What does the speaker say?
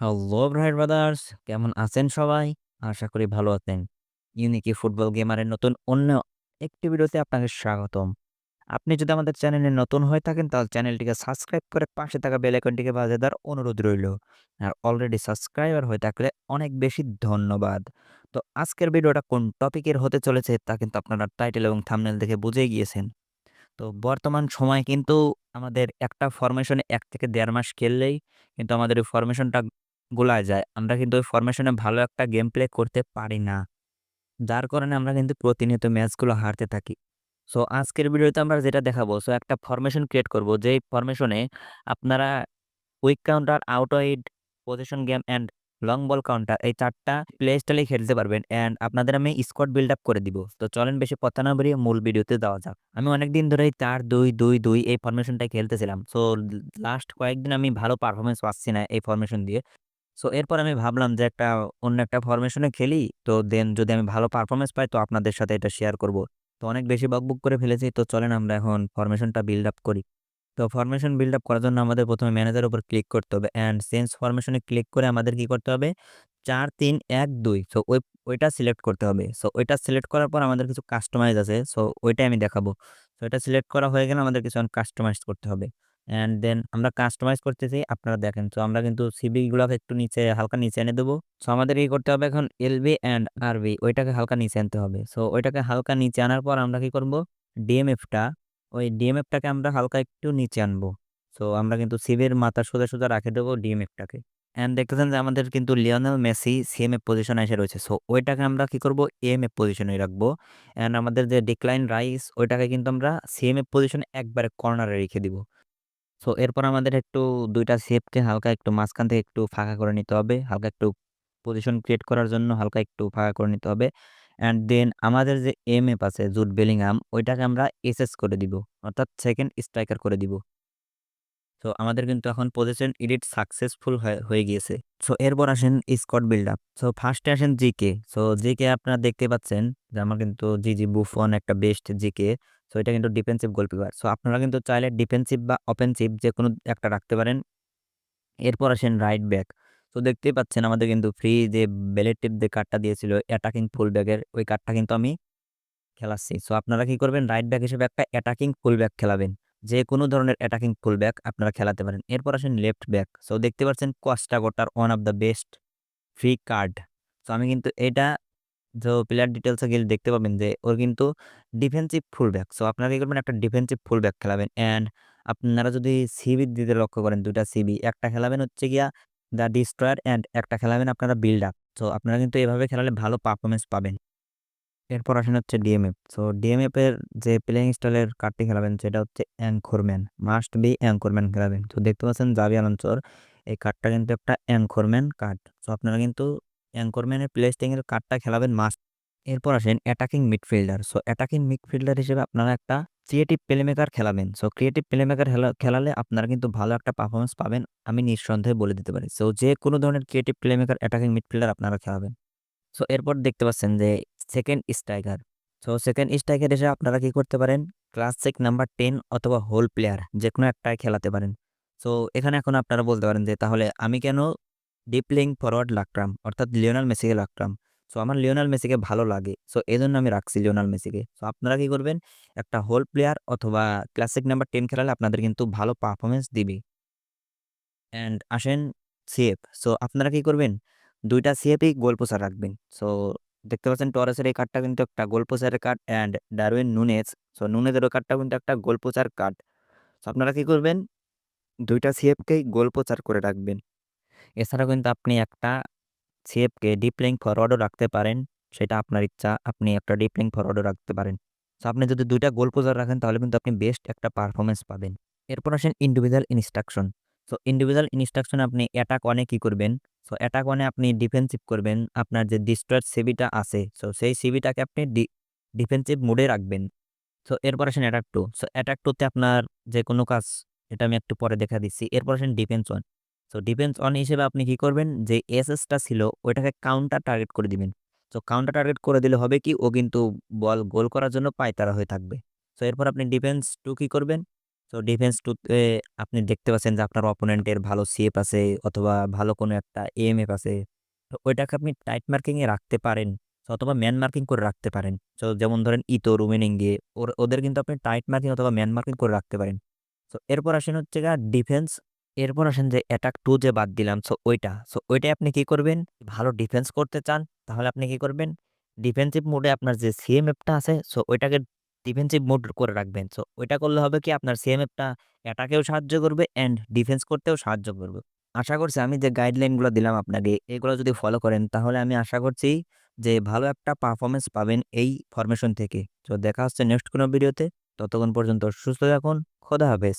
Hello ভাই brothers কেমন আছেন সবাই? আশা করি ভালো আছেন। ইউনিকি ফুটবল গেমারের নতুন অন্য একটি ভিডিওতে আপনাকে স্বাগতম। আপনি যদি আমাদের চ্যানেলে নতুন হয়ে থাকেন, তাহলে চ্যানেলটিকে সাবস্ক্রাইব করে পাশে থাকা বেল আইকনটিকে বাজিয়ে দেওয়ার অনুরোধ রইল। আর অলরেডি সাবস্ক্রাইবার হয়ে থাকলে অনেক বেশি ধন্যবাদ। তো আজকের ভিডিওটা কোন টপিকের হতে চলেছে, তা কিন্তু আপনারা টাইটেল এবং থাম্বনেল দেখে বুঝেই গিয়েছেন। তো বর্তমান সময়ে কিন্তু আমাদের একটা ফরমেশনে এক থেকে দেড় মাস খেললেই কিন্তু আমাদের ওই ফরমেশনটা গুলায় যায়। আমরা কিন্তু ওই ফরমেশনে ভালো একটা গেম প্লে করতে পারি না। যার কারণে আমরা কিন্তু প্রতিনিয়ত ম্যাচগুলো হারতে থাকি। সো আজকের ভিডিওতে আমরা যেটা দেখাবো সো একটা ফরমেশন ক্রিয়েট করব যেই ফরমেশনে আপনারা quick counter, out wide, possession game and long ball counter এই চারটা প্লে স্টাইলেই খেলতে পারবেন অ্যান্ড আপনাদের আমি স্কোয়াড বিল্ড আপ করে দিব। তো চলেন বেশি কথা না বাড়িয়ে মূল ভিডিওতে যাওয়া যাক। আমি অনেকদিন ধরেই ৪-২-২-২ এই ফরমেশনটাই খেলতেছিলাম। সো লাস্ট কয়েকদিন আমি ভালো পারফরমেন্স পাচ্ছি না এই ফরমেশন দিয়ে। সো এরপর আমি ভাবলাম যে একটা অন্য একটা ফরমেশনে খেলি। তো দেন যদি আমি ভালো পারফরমেন্স পাই, তো আপনাদের সাথে এটা শেয়ার করব। তো অনেক বেশি বকবক করে ফেলেছি। তো চলেন আমরা এখন ফরমেশনটা বিল্ড আপ করি। তো ফরমেশন বিল্ড আপ করার জন্য আমাদের ১ম এ ম্যানেজারের উপর ক্লিক করতে হবে অ্যান্ড চেঞ্জ ফরমেশনে ক্লিক করে আমাদের কি করতে হবে ৪-৩-১-২ সো ওই, ওইটা সিলেক্ট করতে হবে। সো ওইটা সিলেক্ট করার পর আমাদের কিছু কাস্টমাইজ আছে। সো ওইটাই আমি দেখাবো। সো এটা সিলেক্ট করা হয়ে গেলে আমাদের কিছু কাস্টমাইজ করতে হবে। অ্যান্ড দেন আমরা কাস্টমাইজ করতেছি আপনারা দেখেন। সো আমরা কিন্তু সিবিগুলোকে একটু নিচে হালকা নিচে এনে দেবো। সো আমাদের কি করতে হবে এখন এলবি অ্যান্ড আরবি ওইটাকে হালকা নিচে আনতে হবে। সো ওইটাকে হালকা নিচে আনার পর আমরা কি করব ডিএমএফটা ওই ডিএমএফটাকে আমরা হালকা একটু নিচে আনব। সো আমরা কিন্তু সিবির মাথা সোজা, সোজা রাখে দেবো ডিএমএফটাকে। অ্যান্ড দেখতেছেন যে আমাদের কিন্তু লিওনেল মেসি সিএমএফ পজিশনে এসে রয়েছে। সো ওইটাকে আমরা কি করব এএমএফ পজিশনে রাখব। অ্যান্ড আমাদের যে ডিক্লাইন রাইস ওইটাকে কিন্তু আমরা সিএমএফ পজিশনে একবারে কর্নারে রেখে দিব। সো এরপর আমাদের একটু ২ টা শেপকে হালকা একটু মাঝখান থেকে একটু ফাঁকা করে নিতে হবে। হালকা একটু পজিশন ক্রিয়েট করার জন্য হালকা একটু ফাঁকা করে নিতে হবে। অ্যান্ড দেন আমাদের যে এমএফ আছে জুড বেলিংহাম ওইটাকে আমরা এসএস করে দিব। অর্থাৎ সেকেন্ড স্ট্রাইকার করে দিব। সো আমাদের কিন্তু এখন পজিশন এডিট সাকসেসফুল হয়ে গিয়েছে। সো এরপর আসেন স্কট বিল্ড আপ। সো ফার্স্টে আসেন জিকে। সো জিকে আপনারা দেখতে পাচ্ছেন যে আমার কিন্তু জি জিজি বুফন একটা বেস্ট জিকে। সো এটা কিন্তু ডিফেন্সিভ গোলকিপার। সো আপনারা কিন্তু চাইলে ডিফেন্সিভ বা অফেন্সিভ যে কোনো একটা রাখতে পারেন। এরপর আসেন রাইট ব্যাক। তো দেখতেই পাচ্ছেন আমাদের কিন্তু ফ্রি যে বেলেটিভ যে কার্ডটা দিয়েছিল অ্যাটাকিং ফুল ব্যাকের ওই কার্ডটা কিন্তু আমি খেলাচ্ছি। সো আপনারা কি করবেন রাইট ব্যাক হিসেবে একটা অ্যাটাকিং ফুল ব্যাক খেলাবেন। যে কোনো ধরনের অ্যাটাকিং ফুল ব্যাক আপনারা খেলাতে পারেন। এরপর আসেন লেফট ব্যাক। সো দেখতে পাচ্ছেন কস্টা গোটার one of the best free card. So আমি কিন্তু এটা তো প্লেয়ার ডিটেলসে গেলে দেখতে পাবেন যে ওর কিন্তু ডিফেন্সিভ ফুল ব্যাক। সো আপনারা কি করবেন একটা ডিফেন্সিভ ফুল ব্যাক খেলাবেন। অ্যান্ড আপনারা যদি সিবির দিতে লক্ষ্য করেন ২ টা সিবি একটা খেলাবেন হচ্ছে গিয়া দ্য ডিস্ট্রয়ার অ্যান্ড একটা খেলাবেন আপনারা বিল্ড আপ। সো আপনারা কিন্তু এভাবে খেলালে ভালো পারফরমেন্স পাবেন। এরপর আসেন হচ্ছে ডিএমএফ। সো ডিএমএফ এর যে প্লেইং স্টাইলের কার্ডটি খেলাবেন সেটা হচ্ছে অ্যাংকরম্যান। Must be অ্যাংকরম্যান খেলাবেন। তো দেখতে পাচ্ছেন জাভি আলোনসোর এই কার্ডটা কিন্তু একটা অ্যাংকরম্যান কার্ড। সো আপনারা কিন্তু অ্যাংকরম্যানের প্লে স্টাইল এর কার্ডটা খেলাবেন মাস্ট। এরপর আসেন attacking midfielder. So, attacking midfielder হিসেবে আপনারা একটা ক্রিয়েটিভ প্লেমেকার খেলাবেন। সো, ক্রিয়েটিভ প্লেমেকার খেলালে আপনারা কিন্তু ভালো একটা পারফরম্যান্স পাবেন। আমি নিঃসন্দেহে বলে দিতে পারি। সো, যে কোনো ধরনের ক্রিয়েটিভ প্লেমেকার অ্যাটাকিং মিডফিল্ডার আপনারা খেলাবেন। সো, এরপর দেখতে পাচ্ছেন যে second striker. So, second striker হিসেবে আপনারা কি করতে পারেন ক্লাসিক নাম্বার টেন অথবা হোল প্লেয়ার, যে কোনো একটাই খেলাতে পারেন। সো, এখানে এখন আপনারা বলতে পারেন যে তাহলে আমি কেন ডিপ ফরওয়ার্ড রাখলাম অর্থাৎ লিওনাল মেসিকে রাখলাম। সো আমার লিওনাল মেসিকে ভালো লাগে। সো এজন্য আমি রাখছি লিওনাল মেসিকে। সো আপনারা কী করবেন একটা হোল প্লেয়ার অথবা ক্লাসিক নাম্বার টেন খেলালে আপনাদের কিন্তু ভালো পারফরমেন্স দিবে। অ্যান্ড আসেন সিএফ। সো আপনারা কী করবেন দুইটা সিএফই গোল পোস্টার রাখবেন। সো দেখতে পাচ্ছেন টরেসের এই কার্ডটা কিন্তু একটা goal পোস্টারের card and Darwin Nunez. So নুনেজের ওই কার্ডটা কিন্তু একটা গোল পোস্টার কার্ড। সো আপনারা কী করবেন দুইটা সিএফকেই গোল পোস্টার করে রাখবেন। এছাড়াও কিন্তু আপনি একটা সিএফকে ডিপ লিঙ্ক ফরওয়ার্ডও রাখতে পারেন। সেটা আপনার ইচ্ছা। আপনি একটা ডিপ লিঙ্ক ফরওয়ার্ডও রাখতে পারেন। সো আপনি যদি ২ টা গোল পোস্টার রাখেন, তাহলে কিন্তু আপনি বেস্ট একটা পারফরম্যান্স পাবেন। এরপর আসেন individual instruction. So individual instruction আপনি অ্যাটাক ওয়ানে কী করবেন? সো অ্যাটাক ওয়ানে আপনি ডিফেন্সিভ করবেন। আপনার যে ডিস্ট্রয়েড সিবিটা আছে সো সেই সিবিটাকে আপনি ডিফেন্সিভ মোডে রাখবেন। সো এরপর আসেন অ্যাটাক টু সো অ্যাটাক টুতে আপনার যে কোনো কাজ, এটা আমি একটু পরে দেখা দিচ্ছি। এরপর আসেন ডিফেন্স 1 সো ডিফেন্স অন হিসেবে আপনি কি করবেন যে এসএসটা ছিল ওইটাকে কাউন্টার টার্গেট করে দিবেন। সো কাউন্টার টার্গেট করে দিলে হবে কি ও কিন্তু বল গোল করার জন্য পায়তারা হয়ে থাকবে। সো এরপর আপনি ডিফেন্স টু কি করবেন? সো ডিফেন্স 2 তে আপনি দেখতে পাচ্ছেন যে আপনার অপোনেন্টের ভালো সিএফ আছে অথবা ভালো কোনো একটা এএমএফ আছে। তো ওইটাকে আপনি টাইট মার্কিংয়ে রাখতে পারেন অথবা ম্যান মার্কিং করে রাখতে পারেন। তো যেমন ধরেন ইতো, রুমেনিঙ্গে ওর ওদের কিন্তু আপনি টাইট মার্কিং অথবা ম্যান মার্কিং করে রাখতে পারেন। সো এরপর আসেন হচ্ছে গিয়ে ডিফেন্স। এরপর আসেন যে অ্যাটাক টু যে বাদ দিলাম সো ওইটা। সো ওইটাই আপনি কি করবেন? ভালো ডিফেন্স করতে চান, তাহলে আপনি কি করবেন? ডিফেন্সিভ মোডে আপনার যে সিএমএফটা আছে সো ওইটাকে ডিফেন্সিভ মোড করে রাখবেন। সো ওইটা করলে হবে কি আপনার সিএমএফটা অ্যাটাকেও সাহায্য করবে অ্যান্ড ডিফেন্স করতেও সাহায্য করবে। আশা করছি আমি যে গাইডলাইনগুলো দিলাম আপনাকে, এগুলো যদি ফলো করেন, তাহলে আমি আশা করছি যে ভালো একটা পারফরমেন্স পাবেন এই ফরমেশন থেকে। তো দেখা হচ্ছে নেক্সট কোনো ভিডিওতে। ততক্ষণ পর্যন্ত সুস্থ থাকুন। খোদা হাফেজ।